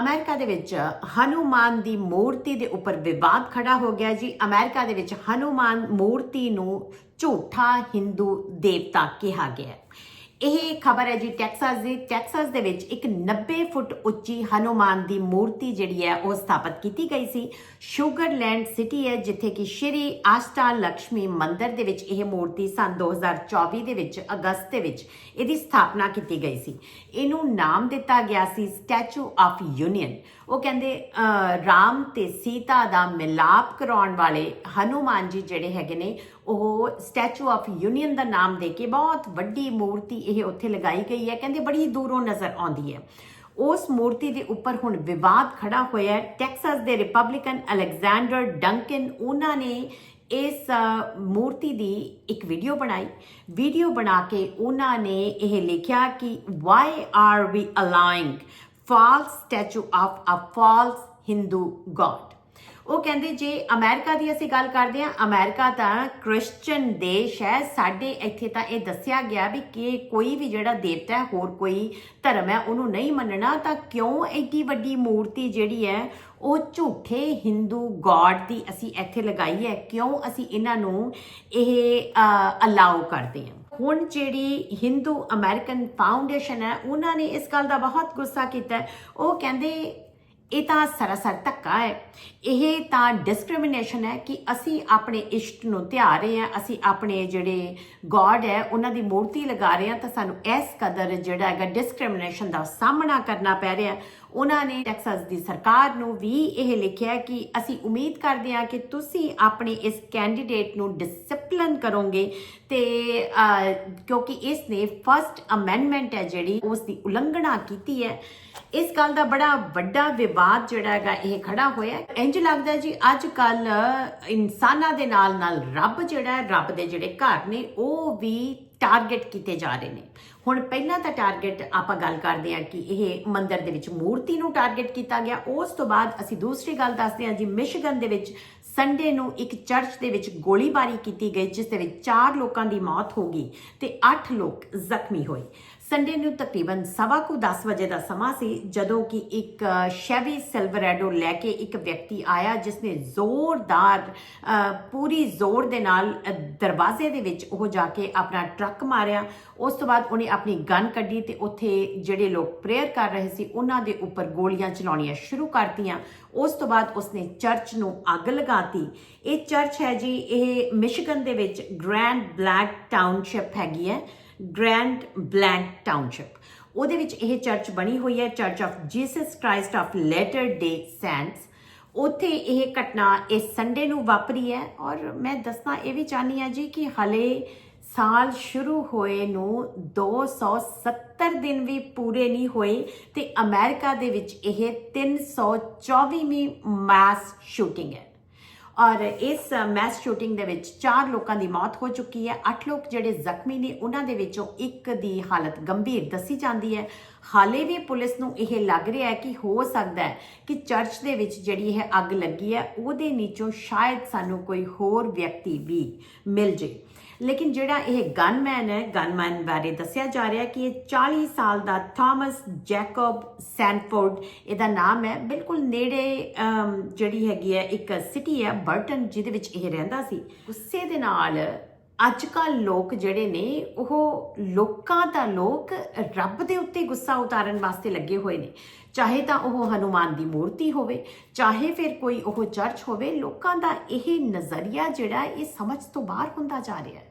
America ਦੇ ਵਿੱਚ ਹਨੂਮਾਨ ਦੀ ਮੂਰਤੀ ਦੇ ਉੱਪਰ ਵਿਵਾਦ ਖੜਾ ਹੋ ਗਿਆ ਜੀ। ਅਮਰੀਕਾ ਦੇ ਵਿੱਚ ਹਨੂਮਾਨ ਮੂਰਤੀ ਨੂੰ ਝੂਠਾ ਹਿੰਦੂ ਦੇਵਤਾ ਕਿਹਾ ਗਿਆ ਇਹ ਖਬਰ ਹੈ ਜੀ ਟੈਕਸਾਸ ਦੀ। ਟੈਕਸਾਸ ਦੇ ਵਿੱਚ ਇੱਕ 90 ਫੁੱਟ ਉੱਚੀ ਹਨੂਮਾਨ ਦੀ ਮੂਰਤੀ ਜਿਹੜੀ ਹੈ ਉਹ ਸਥਾਪਿਤ ਕੀਤੀ ਗਈ ਸੀ। ਸ਼ੂਗਰਲੈਂਡ ਸਿਟੀ ਹੈ, ਜਿੱਥੇ ਕਿ ਸ਼੍ਰੀ ਆਸਟਾ ਲక్ష్ਮੀ ਮੰਦਿਰ ਦੇ ਵਿੱਚ ਇਹ ਮੂਰਤੀ ਸਨ 2024 ਦੇ ਵਿੱਚ, ਅਗਸਤ ਦੇ ਵਿੱਚ ਇਹਦੀ ਸਥਾਪਨਾ ਕੀਤੀ ਗਈ ਸੀ। ਇਹਨੂੰ ਨਾਮ ਦਿੱਤਾ ਗਿਆ ਸੀ ਸਟੈਚੂ ਆਫ ਯੂਨੀਅਨ। ਉਹ ਕਹਿੰਦੇ ਰਾਮ ਤੇ ਸੀਤਾ ਦਾ ਮਿਲਾਪ ਕਰਾਉਣ ਵਾਲੇ ਹਨੂਮਾਨ ਜੀ ਜਿਹੜੇ ਹੈਗੇ ਨੇ, ਉਹ ਸਟੈਚੂ ਆਫ ਯੂਨੀਅਨ ਦਾ ਨਾਮ ਦੇ ਕੇ ਬਹੁਤ ਵੱਡੀ ਮੂਰਤੀ ਇਹ ਉੱਥੇ ਲਗਾਈ ਗਈ ਹੈ। ਕਹਿੰਦੇ ਬੜੀ ਦੂਰੋਂ ਨਜ਼ਰ ਆਉਂਦੀ ਹੈ। ਉਸ ਮੂਰਤੀ ਦੇ ਉੱਪਰ ਹੁਣ ਵਿਵਾਦ ਖੜਾ ਹੋਇਆ ਹੈ। ਟੈਕਸਾਸ ਦੇ ਰਿਪਬਲਿਕਨ ਅਲੈਗਜ਼ੈਂਡਰ ਡੰਕਨ, ਉਹਨਾਂ ਨੇ ਇਸ ਮੂਰਤੀ ਦੀ ਇੱਕ ਵੀਡੀਓ ਬਣਾਈ। ਵੀਡੀਓ ਬਣਾ ਕੇ ਉਹਨਾਂ ਨੇ ਇਹ ਲਿਖਿਆ ਕਿ why are we allying false statue of a false Hindu god ਉਹ ਕਹਿੰਦੇ ਜੇ ਅਮਰੀਕਾ ਦੀ ਅਸੀਂ ਗੱਲ ਕਰਦੇ ਹਾਂ, ਅਮਰੀਕਾ ਤਾਂ ਕ੍ਰਿਸਚੀਅਨ ਦੇਸ਼ ਹੈ। ਸਾਡੇ ਇੱਥੇ ਤਾਂ ਇਹ ਦੱਸਿਆ ਗਿਆ ਵੀ ਕਿ ਕੋਈ ਵੀ ਜਿਹੜਾ ਦੇਵਤਾ ਹੈ, ਹੋਰ ਕੋਈ ਧਰਮ ਹੈ, ਉਹਨੂੰ ਨਹੀਂ ਮੰਨਣਾ। ਤਾਂ ਕਿਉਂ ਐਡੀ ਵੱਡੀ ਮੂਰਤੀ ਜਿਹੜੀ ਹੈ, ਉਹ ਝੂਠੇ ਹਿੰਦੂ ਗॉड ਦੀ ਅਸੀਂ ਇੱਥੇ ਲਗਾਈ ਹੈ? ਕਿਉਂ ਅਸੀਂ ਇਹਨਾਂ ਨੂੰ ਇਹ ਅਲਾਉ ਕਰਦੇ ਹਾਂ? ਹੁਣ ਜਿਹੜੀ ਹਿੰਦੂ ਅਮਰੀਕਨ ਫਾਊਂਡੇਸ਼ਨ ਹੈ, ਉਹਨਾਂ ਨੇ ਇਸ ਗੱਲ ਦਾ ਬਹੁਤ ਗੁੱਸਾ ਕੀਤਾ ਉਹ ਕਹਿੰਦੇ ਇਹ ਤਾਂ ਸਰਾਸਰ ਧੱਕਾ ਹੈ। ਇਹ ਤਾਂ ਡਿਸਕ੍ਰਿਮੀਨੇਸ਼ਨ ਹੈ ਕਿ ਅਸੀਂ ਆਪਣੇ ਇਸ਼ਟ ਨੂੰ ਧਿਆ ਰਹੇ ਹਾਂ, ਅਸੀਂ ਆਪਣੇ ਜਿਹੜੇ ਗੋਡ ਹੈ, ਉਹਨਾਂ ਦੀ ਮੂਰਤੀ ਲਗਾ ਰਹੇ ਹਾਂ ਤਾਂ ਸਾਨੂੰ ਇਸ ਕਦਰ ਜਿਹੜਾ ਹੈਗਾ ਡਿਸਕ੍ਰਿਮੀਨੇਸ਼ਨ ਦਾ ਸਾਹਮਣਾ ਕਰਨਾ ਪੈ ਰਿਹਾ ਉਹਨਾਂ ਨੇ ਟੈਕਸਾਸ ਦੀ ਸਰਕਾਰ ਨੂੰ ਵੀ ਇਹ ਲਿਖਿਆ ਕਿ ਅਸੀਂ ਉਮੀਦ ਕਰਦੇ ਹਾਂ ਕਿ ਤੁਸੀਂ ਆਪਣੇ ਇਸ ਕੈਂਡੀਡੇਟ ਨੂੰ ਡਿਸਪਲਿਨ ਕਰੋਗੇ ਤੇ ਕਿਉਂਕਿ ਇਸ ਨੇ ਫਰਸਟ ਅਮੈਂਡਮੈਂਟ ਹੈ ਜਿਹੜੀ ਉਸ ਦੀ ਉਲੰਘਣਾ ਕੀਤੀ ਹੈ ਇਸ ਗੱਲ ਦਾ ਬੜਾ ਵੱਡਾ ਵਿਵਾਦ ਜਿਹੜਾ ਹੈਗਾ ਇਹ ਖੜਾ ਹੋਇਆ ਹੈ। ਇੰਜ ਲੱਗਦਾ ਜੀ ਅੱਜ ਕੱਲ ਇਨਸਾਨਾਂ ਦੇ ਨਾਲ ਨਾਲ ਰੱਬ ਜਿਹੜਾ ਰੱਬ ਦੇ ਜਿਹੜੇ ਘਰ ਨੇ, ਉਹ ਵੀ ਟਾਰਗੇਟ ਕੀਤੇ ਜਾ ਰਹੇ ਨੇ। ਹੁਣ ਪਹਿਲਾਂ ਤਾਂ ਟਾਰਗੇਟ ਆਪਾਂ ਗੱਲ ਕਰਦੇ ਹਾਂ ਕਿ ਇਹ ਮੰਦਰ ਦੇ ਵਿੱਚ ਮੂਰਤੀ ਨੂੰ ਟਾਰਗੇਟ ਕੀਤਾ ਗਿਆ। ਉਸ ਤੋਂ ਬਾਅਦ ਅਸੀਂ ਦੂਸਰੀ ਗੱਲ ਦੱਸਦੇ ਹਾਂ ਜੀ ਮਿਸ਼ੀਗਨ ਦੇ ਵਿੱਚ ਸੰਡੇ ਨੂੰ ਇੱਕ ਚਰਚ ਦੇ ਵਿੱਚ ਗੋਲੀਬਾਰੀ ਕੀਤੀ ਗਈ, ਜਿਸ ਦੇ ਵਿੱਚ 4 ਲੋਕਾਂ ਦੀ ਮੌਤ ਹੋ ਗਈ ਤੇ 8 ਲੋਕ ਜ਼ਖਮੀ ਹੋਏ। ਸੰਡੇ ਨੂੰ ਤਕਰੀਬਨ ਸਵਾ ਕੁ 10 ਵਜੇ ਦਾ ਸਮਾਂ ਸੀ, ਜਦੋਂ ਕਿ ਇੱਕ ਸ਼ੈਵੀ ਸਿਲਵਰੈਡੋ ਲੈ ਕੇ ਇੱਕ ਵਿਅਕਤੀ ਆਇਆ ਜਿਸ ਨੇ ਜ਼ੋਰਦਾਰ ਪੂਰੀ ਜ਼ੋਰ ਦੇ ਨਾਲ ਦਰਵਾਜ਼ੇ ਦੇ ਵਿੱਚ ਉਹ ਜਾ ਕੇ ਆਪਣਾ ਟਰੱਕ ਮਾਰਿਆ। ਉਸ ਤੋਂ ਬਾਅਦ ਉਹਨੇ ਆਪਣੀ ਗਨ ਕੱਢੀ ਤੇ ਉੱਥੇ ਜਿਹੜੇ ਲੋਕ ਪ੍ਰੇਅਰ ਕਰ ਰਹੇ ਸੀ, ਉਹਨਾਂ ਦੇ ਉੱਪਰ ਗੋਲੀਆਂ ਚਲਾਉਣੀਆਂ ਸ਼ੁਰੂ ਕਰਤੀਆਂ। ਉਸ ਤੋਂ ਬਾਅਦ ਉਸਨੇ ਚਰਚ ਨੂੰ ਅੱਗ ਲਗਾਤੀ। ਇਹ ਚਰਚ ਹੈ ਜੀ, ਇਹ ਮਿਸ਼ੀਗਨ ਦੇ ਵਿੱਚ ਗ੍ਰੈਂਡ ਬਲੈਕ ਟਾਊਨਸ਼ਿਪ ਹੈਗੀ ਹੈ। Grand Blanc Township. ਉਹਦੇ ਵਿੱਚ ਇਹ ਚਰਚ ਬਣੀ ਹੋਈ ਹੈ, Church of Jesus Christ of Latter Day Saints. ਉੱਥੇ ਇਹ ਘਟਨਾ ਇਸ ਸੰਡੇ ਨੂੰ ਵਾਪਰੀ ਹੈ ਔਰ ਮੈਂ ਦੱਸਣਾ ਇਹ ਵੀ ਚਾਹਨੀ ਆ ਜੀ ਕਿ ਹਲੇ ਸਾਲ ਸ਼ੁਰੂ ਹੋਏ ਨੂੰ 270 ਦਿਨ ਵੀ ਪੂਰੇ ਨਹੀਂ ਹੋਏ ਤੇ ਅਮਰੀਕਾ ਦੇ ਵਿੱਚ ਇਹ 324ਵੀਂ ਮਾਸ ਸ਼ੂਟਿੰਗ ਹੈ। ਔਰ ਇਸ ਮੈਸ ਸ਼ੂਟਿੰਗ ਦੇ ਵਿੱਚ ਚਾਰ ਲੋਕਾਂ ਦੀ ਮੌਤ ਹੋ ਚੁੱਕੀ ਹੈ। ਅੱਠ ਲੋਕ ਜਿਹੜੇ ਜ਼ਖਮੀ ਨੇ, ਉਹਨਾਂ ਦੇ ਵਿੱਚੋਂ ਇੱਕ ਦੀ ਹਾਲਤ ਗੰਭੀਰ ਦੱਸੀ ਜਾਂਦੀ ਹੈ। ਹਾਲੇ ਵੀ ਪੁਲਿਸ ਨੂੰ ਇਹ ਲੱਗ ਰਿਹਾ ਹੈ ਕਿ ਹੋ ਸਕਦਾ ਹੈ ਕਿ ਚਰਚ ਦੇ ਵਿੱਚ ਜਿਹੜੀ ਇਹ ਅੱਗ ਲੱਗੀ ਹੈ, ਉਹਦੇ ਨੀਚੋਂ ਸ਼ਾਇਦ ਸਾਨੂੰ ਕੋਈ ਹੋਰ ਵਿਅਕਤੀ ਵੀ ਮਿਲ ਜੇ। ਲੇਕਿਨ ਜਿਹੜਾ ਇਹ ਗਨਮੈਨ ਹੈ ਗਨਮੈਨ ਬਾਰੇ ਦੱਸਿਆ ਜਾ ਰਿਹਾ ਕਿ ਇਹ 40 ਸਾਲ ਦਾ ਥਾਮਸ ਜੈਕਬ ਸੈਨਫੋਰਡ, ਇਹਦਾ ਨਾਮ ਹੈ। ਬਿਲਕੁਲ ਨੇੜੇ ਜਿਹੜੀ ਹੈਗੀ ਹੈ, ਇੱਕ ਸਿਟੀ ਹੈ, ਬਰਟਨ, ਜਿਹਦੇ ਵਿੱਚ ਇਹ ਰਹਿੰਦਾ ਸੀ। ਗੁੱਸੇ ਦੇ ਨਾਲ ਅੱਜ ਕੱਲ ਲੋਕ ਜਿਹੜੇ ਨੇ, ਉਹ ਲੋਕਾਂ ਦਾ ਲੋਕ ਰੱਬ ਦੇ ਉੱਤੇ ਗੁੱਸਾ ਉਤਾਰਨ ਵਾਸਤੇ ਲੱਗੇ ਹੋਏ ਨੇ। ਚਾਹੇ ਤਾਂ ਉਹ ਹਨੂਮਾਨ ਦੀ ਮੂਰਤੀ ਹੋਵੇ, ਚਾਹੇ ਫਿਰ ਕੋਈ ਉਹ ਚਰਚ ਹੋਵੇ, ਲੋਕਾਂ ਦਾ ਇਹ ਨਜ਼ਰੀਆ ਜਿਹੜਾ, ਇਹ ਸਮਝ ਤੋਂ ਬਾਹਰ ਹੁੰਦਾ ਜਾ ਰਿਹਾ ਹੈ।